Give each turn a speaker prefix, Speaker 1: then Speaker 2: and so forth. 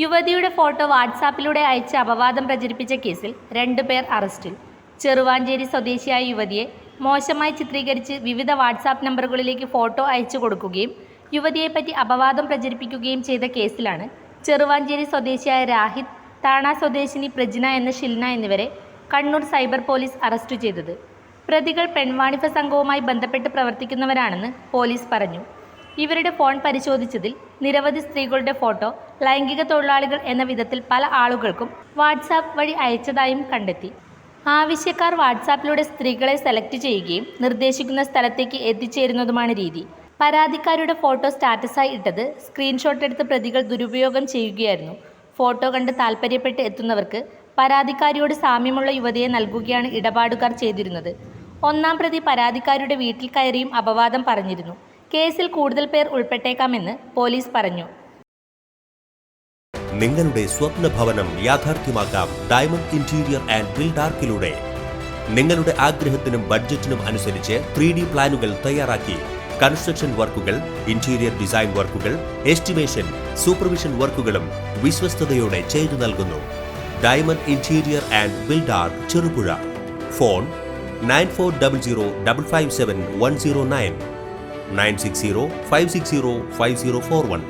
Speaker 1: യുവതിയുടെ ഫോട്ടോ വാട്സാപ്പിലൂടെ അയച്ച് അപവാദം പ്രചരിപ്പിച്ച കേസിൽ രണ്ടുപേർ അറസ്റ്റിൽ. ചെറുവാഞ്ചേരി സ്വദേശിയായ യുവതിയെ മോശമായി ചിത്രീകരിച്ച് വിവിധ വാട്സാപ്പ് നമ്പറുകളിലേക്ക് ഫോട്ടോ അയച്ചു കൊടുക്കുകയും യുവതിയെപ്പറ്റി അപവാദം പ്രചരിപ്പിക്കുകയും ചെയ്ത കേസിലാണ് ചെറുവാഞ്ചേരി സ്വദേശിയായ രാഹിത് താണ സ്വദേശിനി പ്രജ്ന എന്ന ഷിൽന എന്നിവരെ കണ്ണൂർ സൈബർ പോലീസ് അറസ്റ്റ് ചെയ്തത്. പ്രതികൾ പെൺവാണിഭ സംഘവുമായി ബന്ധപ്പെട്ട് പ്രവർത്തിക്കുന്നവരാണെന്ന് പോലീസ് പറഞ്ഞു. ഇവരുടെ ഫോൺ പരിശോധിച്ചതിൽ നിരവധി സ്ത്രീകളുടെ ഫോട്ടോ ലൈംഗിക തൊഴിലാളികൾ എന്ന വിധത്തിൽ പല ആളുകൾക്കും വാട്സാപ്പ് വഴി അയച്ചതായും കണ്ടെത്തി. ആവശ്യക്കാർ വാട്സാപ്പിലൂടെ സ്ത്രീകളെ സെലക്ട് ചെയ്യുകയും നിർദ്ദേശിക്കുന്ന സ്ഥലത്തേക്ക് എത്തിച്ചേരുന്നതുമാണ് രീതി. പരാതിക്കാരുടെ ഫോട്ടോ സ്റ്റാറ്റസായി ഇട്ടത് സ്ക്രീൻഷോട്ട് എടുത്ത് പ്രതികൾ ദുരുപയോഗം ചെയ്യുകയായിരുന്നു. ഫോട്ടോ കണ്ട് താൽപ്പര്യപ്പെട്ട് എത്തുന്നവർക്ക് പരാതിക്കാരിയോട് സാമ്യമുള്ള യുവതിയെ നൽകുകയാണ് ഇടപാടുകാർ ചെയ്തിരുന്നത്. ഒന്നാം പ്രതി പരാതിക്കാരുടെ വീട്ടിൽ കയറിയും അപവാദം പറഞ്ഞിരുന്നു. കേസിൽ കൂടുതൽ പേർ ഉൾപ്പെട്ടേക്കാമെന്ന് പോലീസ് പറഞ്ഞു.
Speaker 2: നിങ്ങളുടെ സ്വപ്ന ഭവനം യാഥാർത്ഥ്യമാക്കാം ഡയമണ്ട് ഇന്റീരിയർ ആൻഡ് ബിൽഡാർക്കിലൂടെ നിങ്ങളുടെ ആഗ്രഹത്തിനും ബഡ്ജറ്റിനും അനുസരിച്ച് ത്രീ ഡി പ്ലാനുകൾ തയ്യാറാക്കി. കൺസ്ട്രക്ഷൻ വർക്കുകൾ ഇന്റീരിയർ ഡിസൈൻ വർക്കുകൾ എസ്റ്റിമേഷൻ സൂപ്പർവിഷൻ വർക്കുകളും വിശ്വസ്തയോടെ ചെയ്തു നൽകുന്നു. Diamond interior and builder Cherupuzha. Phone nine four double zero double five seven one zero nine nine six zero five six zero five zero four one.